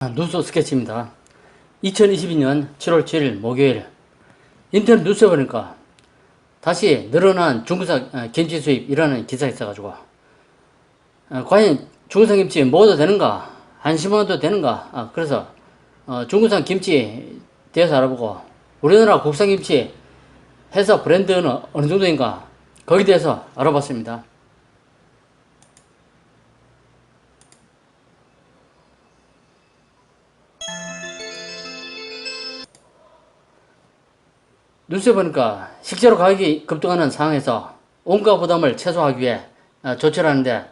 아, 뉴스 스케치입니다. 2022년 7월 7일 목요일 인터넷 뉴스에 보니까 다시 늘어난 중국산 어, 김치 수입이라는 기사가 있어가지고 어, 과연 중국산 김치 먹어도 되는가 안 심어도 되는가 아, 그래서 어, 중국산 김치 대해서 알아보고 우리나라 국산 김치 회사 브랜드는 어느 정도인가 거기에 대해서 알아봤습니다. 뉴스에 보니까 실제로 가격이 급등하는 상황에서 온가 부담을 최소화하기 위해 어, 조치를 하는데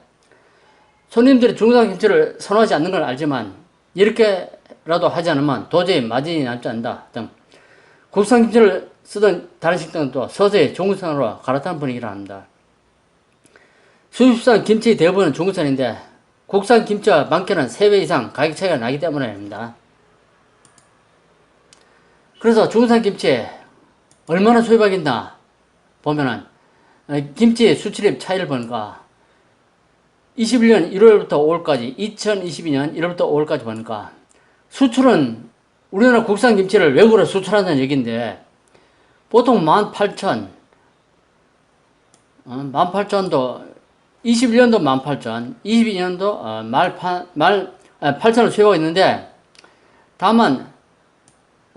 손님들이 중국산 김치를 선호하지 않는 걸 알지만 이렇게라도 하지 않으면 도저히 마진이 남지 않는다 등 국산 김치를 쓰던 다른 식당도 서서히 중국산으로 갈아타는 분위기를 합니다. 수입산 김치 대부분은 중국산인데 국산 김치와 많게는 3배 이상 가격 차이가 나기 때문입니다. 그래서 중국산 김치 얼마나 수입하겠나 보면은 어, 김치 수출입 차이를 보니까 21년 1월부터 5월까지 2022년 1월부터 5월까지 보니까 수출은 우리나라 국산 김치를 외국으로 수출한다는 얘기인데 보통 18,000 어, 18,000도 21년도 18,000 22년도 어, 말, 말 8,000을 수입하고 있는데 다만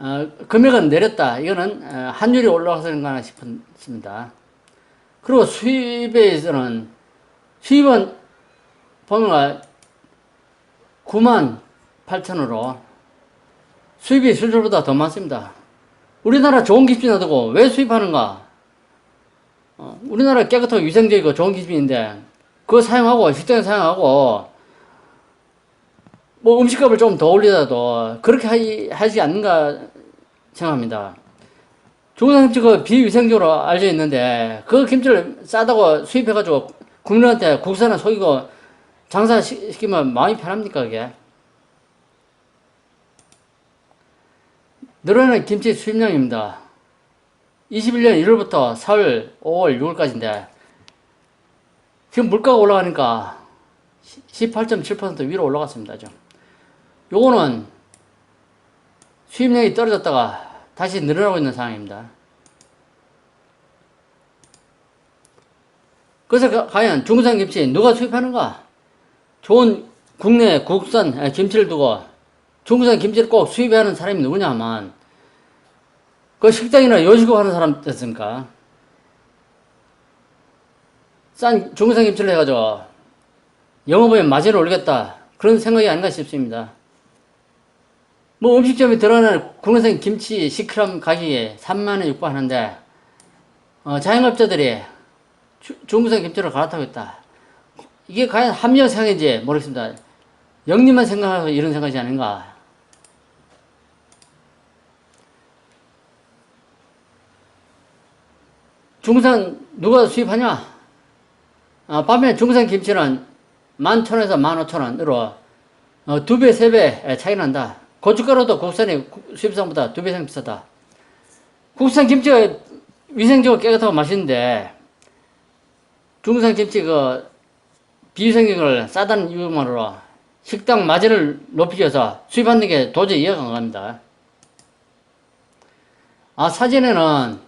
어, 금액은 내렸다. 이거는 어, 환율이 올라가서 그런가 싶습니다. 그리고 수입에 있어서는 수입은 보면 9만 8천으로 수입이 수출보다 더 많습니다. 우리나라 좋은 김치 놔두고 왜 수입하는가? 어, 우리나라 깨끗하고 위생적이고 좋은 김치인데 그거 사용하고 식당에 사용하고 뭐 음식값을 좀 더 올리더라도 그렇게 하지, 하지 않는가 생각합니다. 중국산 김치가 비위생적으로 알려져 있는데 그 김치를 싸다고 수입해가지고 국민한테 국산을 속이고 장사시키면 마음이 편합니까 그게? 늘어나는 김치 수입량입니다. 21년 1월부터 4월, 5월, 6월까지인데 지금 물가가 올라가니까 18.7% 위로 올라갔습니다. 좀. 요거는 수입량이 떨어졌다가 다시 늘어나고 있는 상황입니다. 그래서 과연 중국산 김치 누가 수입하는가? 좋은 국내 국산 김치를 두고 중국산 김치를 꼭 수입해야 하는 사람이 누구냐 하면 그 식당이나 요식업 하는 사람 됐습니까? 싼 중국산 김치를 해가지고 영업에 마진을 올리겠다 그런 생각이 아닌가 싶습니다. 뭐 음식점에 들어가는 국내산 김치 10g 가격이 3만원 육박하는데 어, 자영업자들이 주, 중국산 김치를 갈아타고 있다. 이게 과연 합리적 생각인지 모르겠습니다. 영리만 생각하고 이런 생각이 아닌가. 중국산 누가 수입하냐? 아, 반면 중국산 김치는 11,000원에서 15,000원으로 어, 두 배, 세배 차이 난다. 고춧가루도 국산이 수입산보다 두 배 이상 비싸다. 국산 김치가 위생적으로 깨끗하고 맛있는데 중국산 김치 그 비위생적을 싸다는 이유만으로 식당 마진을 높이기 위해서 수입하는 게 도저히 이해가 안 갑니다. 아, 사진에는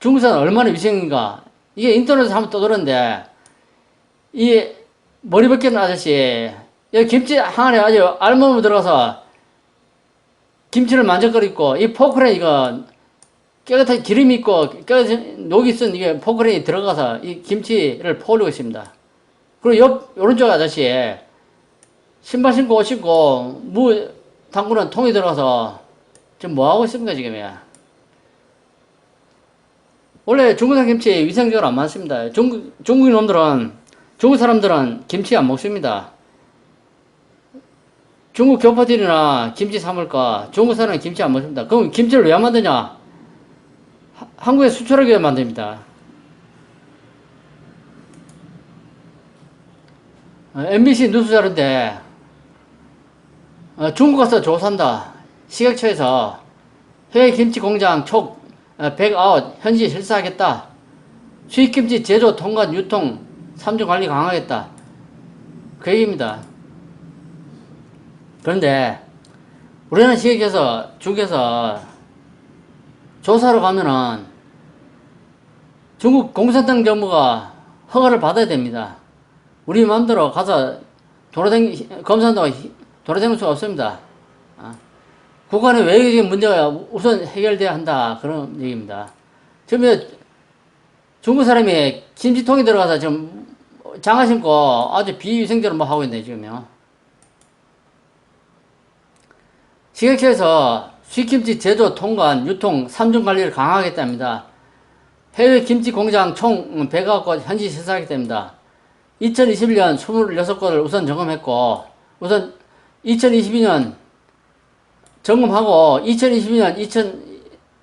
중국산 얼마나 위생인가. 이게 인터넷에 한번 떠들었는데, 이 머리 벗기는 아저씨, 여기 김치 항아리 아주 알몸으로 들어가서 김치를 만져거리고, 이 포크레인 이거 깨끗하게 기름이 있고, 깨끗이 녹이 쓴 이게 포크레인이 들어가서 이 김치를 퍼올리고 있습니다. 그리고 옆, 오른쪽 아저씨, 신발 신고 오시고, 무 담그는 통에 들어가서 지금 뭐 하고 있습니까, 지금이야? 원래 중국산 김치 위생적으로 안 맞습니다. 중국, 중국 놈들은, 중국 사람들은 김치 안 먹습니다. 중국 교포들이나 김치 사먹을까? 중국 사람은 김치 안 먹습니다. 그럼 김치를 왜안 만드냐? 하, 한국에 수출하기 위해 만듭니다. 어, MBC 뉴스 자료인데, 어, 중국 가서 조사한다. 식약처에서 해외 김치 공장 촉 100아웃 현지 실사하겠다. 수입 김치 제조, 통관, 유통, 삼중 관리 강화하겠다. 그 얘기입니다. 그런데 우리나라 지역에서 중국에서 조사로 가면은 중국 공산당 정부가 허가를 받아야 됩니다. 우리 마음대로 가서 돌아다니 검사한다고 돌아다닐 수가 없습니다. 아. 국간의 외교적인 문제가 우선 해결돼야 한다 그런 얘기입니다. 지금 중국 사람이 김치통에 들어가서 지금 장화 신고 아주 비위생적으로 뭐 하고 있네 지금요. 식약처에서 수입김치 제조, 통관, 유통, 삼중 관리를 강화하겠답니다. 해외 김치 공장 총 100억 현지 시사하겠답니다. 2021년 26곳을 우선 점검했고, 우선 2022년 점검하고, 2022년,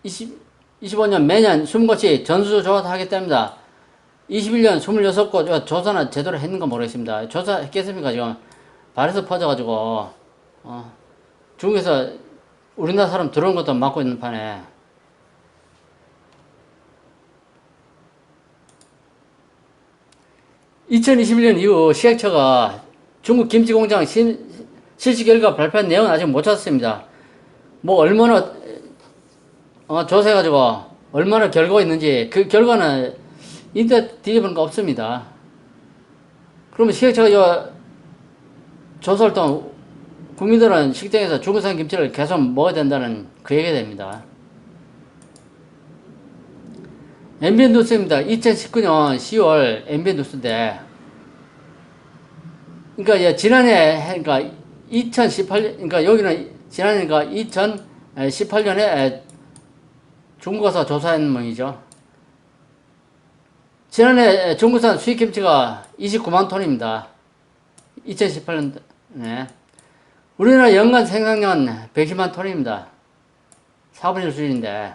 2025년 매년 20곳이 전수 조사하겠답니다. 21년 26곳 조사는 제대로 했는가 모르겠습니다. 조사했겠습니까? 지금 발에서 퍼져가지고, 어. 중국에서 우리나라 사람 들어온 것도 막고 있는 판에 (2021년) 이후 시약처가 중국 김치 공장 신, 실시 결과 발표한 내용은 아직 못 찾았습니다. 뭐 얼마나 어, 조사해 가지고 얼마나 결과가 있는지 그 결과는 인터넷 뒤져보는 거 없습니다. 그러면 시약처가 이 조사를 또 국민들은 식당에서 중국산 김치를 계속 먹어야 된다는 그 얘기가 됩니다. MBN 뉴스입니다. 2019년 10월 MBN 뉴스인데, 그러니까 이제 지난해, 그러니까 2018년, 그러니까 여기는 지난해, 그러니까 2018년에 중국에서 조사한 모이죠. 지난해 중국산 수입 김치가 29만 톤입니다. 2018년, 네. 우리나라 연간 생산량 110만 톤입니다. 4분의 1 수준인데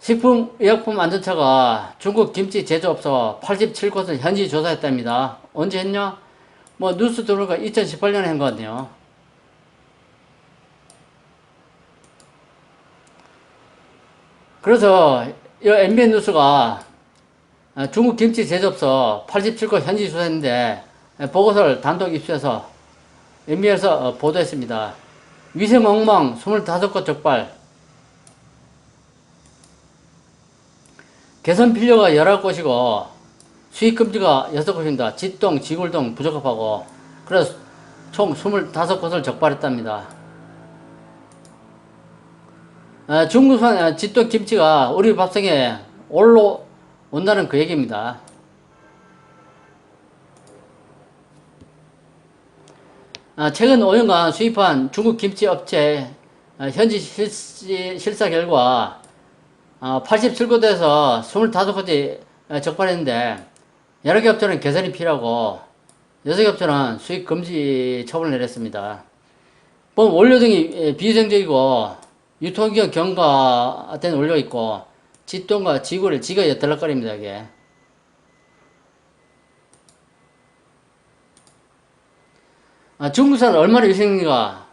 식품의약품안전처가 중국 김치 제조업소 87곳을 현지 조사했답니다. 언제 했냐? 뭐 뉴스 들어오니까 2018년에 한 것 같네요. 그래서 이 MBN 뉴스가 중국 김치 제조업소 87곳 현지 조사했는데 예, 보고서를 단독 입수해서 MB에서 어, 보도했습니다. 위생 엉망 25곳 적발 개선 필요가 19곳이고 수익 금지가 6곳입니다. 짓동, 지굴동 부적합하고 그래서 총 25곳을 적발했답니다. 어, 중국산 어, 짓동 김치가 우리 밥상에 올라온다는 그 얘기입니다. 최근 5년간 수입한 중국 김치 업체 아, 현지 실사 결과 87곳에서 25곳이 적발했는데 여러 개 업체는 개선이 필요하고 6개 업체는 수입 금지 처분을 내렸습니다. 본 원료 등이 비위생적이고 유통기한 경과된 원료 있고 짓돈과 지구를 지가 덜럭거립니다 이게. 아, 중국산 얼마나 위생인가?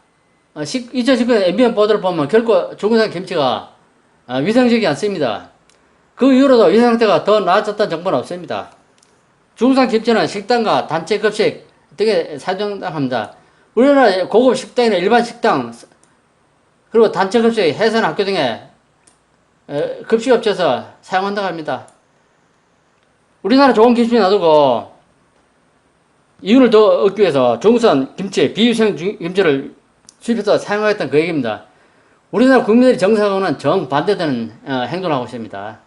아, 2019년 MBN 보도를 보면 결코 중국산 김치가 아, 위생적이 않습니다. 그 이후로도 위생 상태가 더 나아졌다는 정보는 없습니다. 중국산 김치는 식당과 단체 급식 등에 사용합니다. 우리나라 고급 식당이나 일반 식당 그리고 단체 급식, 해산 학교 등에 급식업체에서 사용한다고 합니다. 우리나라 좋은 기술이 놔두고 이윤을 더 얻기 위해서 중국산 김치, 비위생 김치를 수입해서 사용하겠다는 그 얘기입니다. 우리나라 국민들이 정상하고는 정반대되는 어, 행동을 하고 있습니다.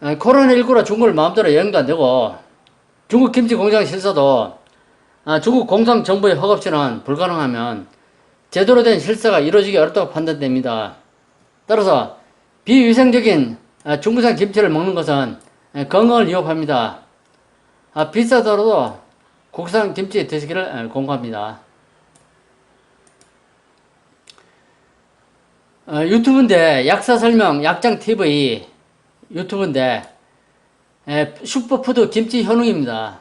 어, 코로나19로 중국을 마음대로 여행도 안 되고 중국 김치 공장 실사도 어, 중국 공산 정부의 없이는 불가능하면 제대로 된 실사가 이루어지기 어렵다고 판단됩니다. 따라서 비위생적인 중국산 김치를 먹는 것은 예, 건강을 위협합니다. 아, 비싸더라도 국산 김치 드시기를 예, 공고합니다. 어, 유튜브인데 약사 설명 약장 TV 유튜브인데 에, 예, 슈퍼푸드 김치 현웅입니다.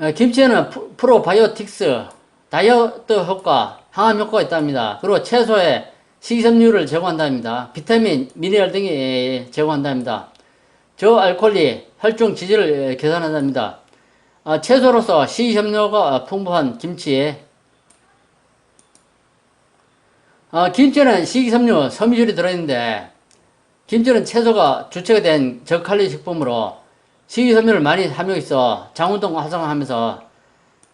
에, 김치에는 프로바이오틱스 다이어트 효과, 항암 효과가 있답니다. 그리고 채소에 식이섬유를 제공한답니다. 비타민, 미네랄 등이 제공한답니다. 저알콜리 혈중 지지를 예, 개선한답니다. 아, 채소로서 식이섬유가 풍부한 김치에 아, 김치는 식이섬유, 섬유질이 들어있는데 김치는 채소가 주체가 된 저칼리 식품으로 식이섬유를 많이 함유해 있어 장운동 활성화하면서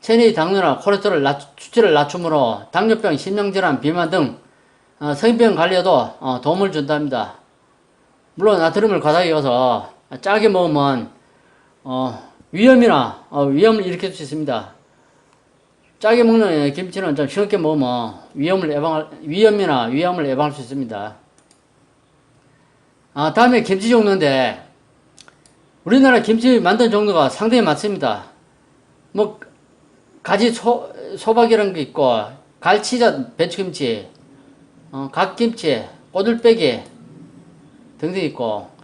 체내의 당뇨나 콜레스테롤 낮, 수치를 낮춤으로 당뇨병, 심장질환, 비만 등 어, 성인병 관리에도 어, 도움을 준답니다. 물론 나트륨을 과다하게 넣어서 짜게 먹으면 어, 위염이나 어, 위험을 일으킬 수 있습니다. 짜게 먹는 김치는 좀 싱겁게 먹으면 위험을 예방할 위염이나 위암을 예방할 수 있습니다. 아 다음에 김치 종류인데 우리나라 김치 만든 종류가 상당히 많습니다. 뭐 가지 소, 소박이라는 게 있고 갈치젓 배추김치 어, 갓김치 꼬들빼기 등등 있고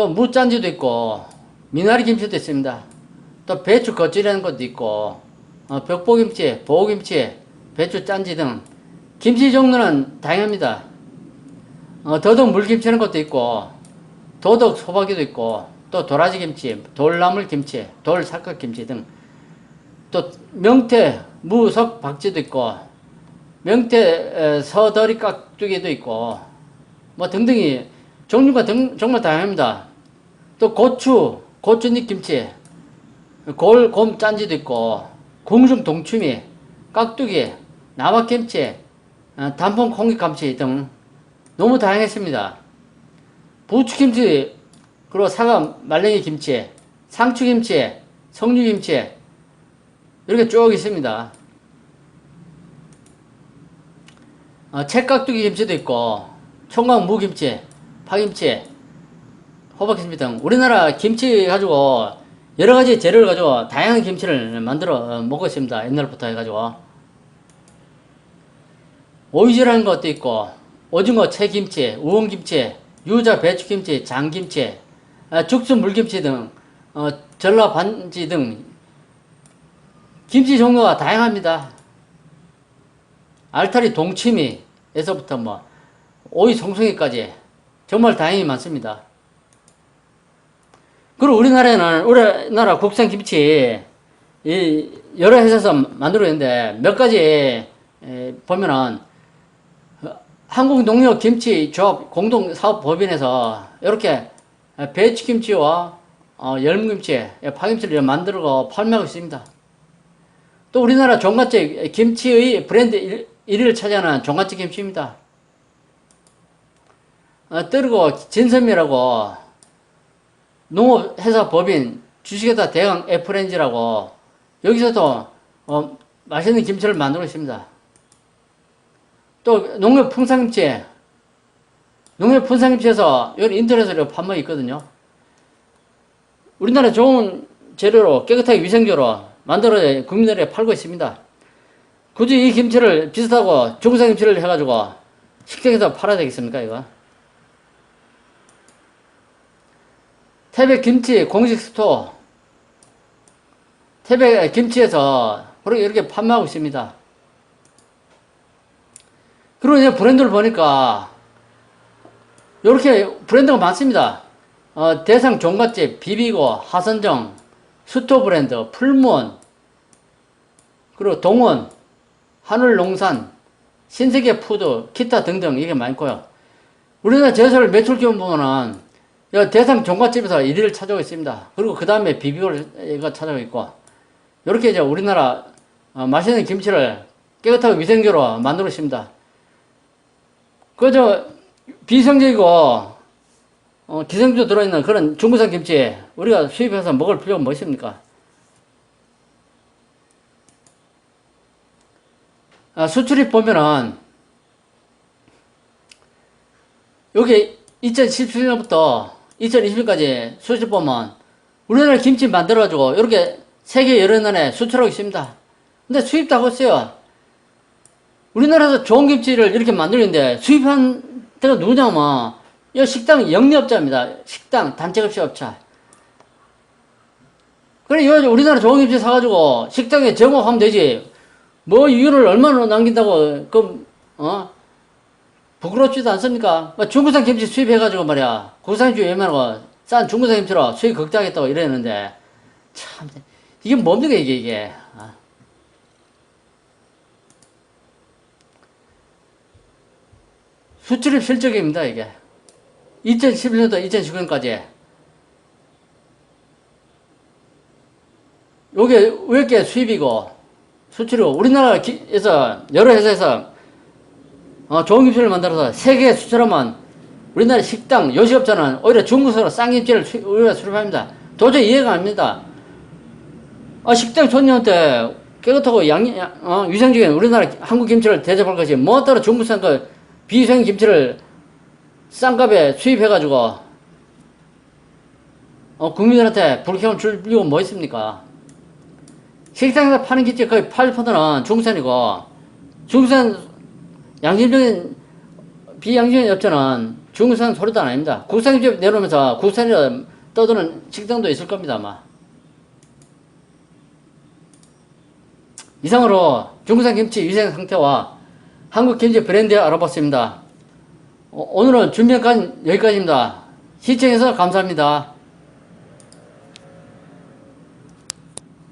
또 무짠지도 있고 미나리 김치도 있습니다. 또 배추 겉절이라는 것도 있고 어, 벽보김치, 보호김치, 배추 짠지 등 김치 종류는 다양합니다. 어, 더덕 물김치라는 것도 있고 도덕 소박이도 있고 또 도라지 김치, 돌나물 김치, 돌 사각 김치 등 또 명태, 무석 박지도 있고 명태 에, 서더리 깍두기도 있고 뭐 등등이 종류가 등, 정말 다양합니다. 또 고추, 고추잎 김치, 골, 곰 짠지도 있고 궁중 동치미, 깍두기, 나박김치, 어, 단풍 콩잎감치 등 너무 다양했습니다. 부추김치, 그리고 사과 말랭이 김치, 상추김치, 석류김치 이렇게 쭉 있습니다. 어, 채깍두기 김치도 있고 총각 무김치, 파김치, 호박김치 등 우리나라 김치 가지고 여러 가지 재료를 가지고 다양한 김치를 만들어 어, 먹고 있습니다. 옛날부터 해가지고 오이지라는 것도 있고 오징어 채김치, 우엉김치, 유자 배추김치, 장김치, 아, 죽순 물김치 등 어, 전라 반지 등 김치 종류가 다양합니다. 알타리 동치미에서부터 뭐 오이 송송이까지 정말 다양히 많습니다. 그리고 우리나라에는 우리나라 국산 김치 이 여러 회사에서 만들어냈는데 몇 가지 에, 보면은 한국농협 김치조합 공동사업법인에서 이렇게 배추김치와 어, 열무김치, 파김치를 만들고 판매하고 있습니다. 또 우리나라 종갓집 김치의 브랜드 1 위를 차지하는 종갓집 김치입니다. 어, 뜨르고 진섬이라고 농업회사 법인 주식회사 대강 에프렌즈라고 여기서도 어, 맛있는 김치를 만들고 있습니다. 또 농협 풍산김치 농협 풍산김치에서 여기 인터넷으로 판매 있거든요. 우리나라 좋은 재료로 깨끗하게 위생적으로 만들어 국민들에게 팔고 있습니다. 굳이 이 김치를 비슷하고 중국산 김치를 해가지고 식당에서 팔아야 되겠습니까, 이거? 태백 김치 공식 스토어. 태백 김치에서 그렇게 이렇게 판매하고 있습니다. 그리고 이제 브랜드를 보니까 이렇게 브랜드가 많습니다. 어, 대상 종갓집, 비비고, 하선정, 수토 브랜드, 풀무원, 그리고 동원, 하늘농산, 신세계 푸드, 기타 등등 이게 많고요. 우리나라 제설 매출 기원 보면은 대상 종갓집에서 1위를 차지하고 있습니다. 그리고 그 다음에 비비고가 차지하고 있고 이렇게 이제 우리나라 어, 맛있는 김치를 깨끗하고 위생적으로 만들고 있습니다. 그저 비성적이고 어, 기생주 들어있는 그런 중국산 김치 우리가 수입해서 먹을 필요가 뭐 있습니까? 아, 수출입 보면은 여기 2017년부터 2020년까지 수출입 보면 우리나라 김치 만들어가지고 이렇게 세계 여러 나라에 수출하고 있습니다. 근데 수입도 하고 있어요. 우리나라에서 좋은 김치를 이렇게 만들는데 수입한 데가 누구냐면 이 식당 영리업자입니다. 식당 단체급식 업자. 그래 이 우리나라 좋은 김치 사가지고 식당에 정업하면 되지. 뭐 이유를 얼마나 남긴다고 그 어? 부끄럽지도 않습니까? 뭐 중국산 김치 수입해가지고 말이야 국산주 웬만하고 싼 중국산 김치로 수익 극대화하겠다고 이랬는데 참 이게 뭡니까 이게 이게 아. 수출입 실적입니다 이게 2011년도 2019년까지 요게 외계 수입이고 수출이고 우리나라에서 여러 회사에서 어, 좋은 김치를 만들어서 세계에 수출하면 우리나라 식당, 요식업자는 오히려 중국에서 싼 김치를 수, 우리가 수입합니다. 도저히 이해가 안 됩니다. 아, 식당 손님한테 깨끗하고 양, 양- 어, 위생적인 우리나라 한국 김치를 대접할 것이 뭐 따로 중국산 그 비위생 김치를 싼 값에 수입해가지고 어, 국민들한테 불쾌함 줄 이유가 뭐 있습니까? 식당에서 파는 김치 거의 8%는 중국산이고 중국산 양심적인 비양심적인 업체는 중국산 소리도 안 합니다. 국산 김치 내놓으면서 국산이라 떠드는 식당도 있을 겁니다 아마. 이상으로 중국산 김치 위생 상태와 한국 김치 브랜드 알아봤습니다. 어, 오늘은 준비한 건 여기까지입니다. 시청해서 감사합니다.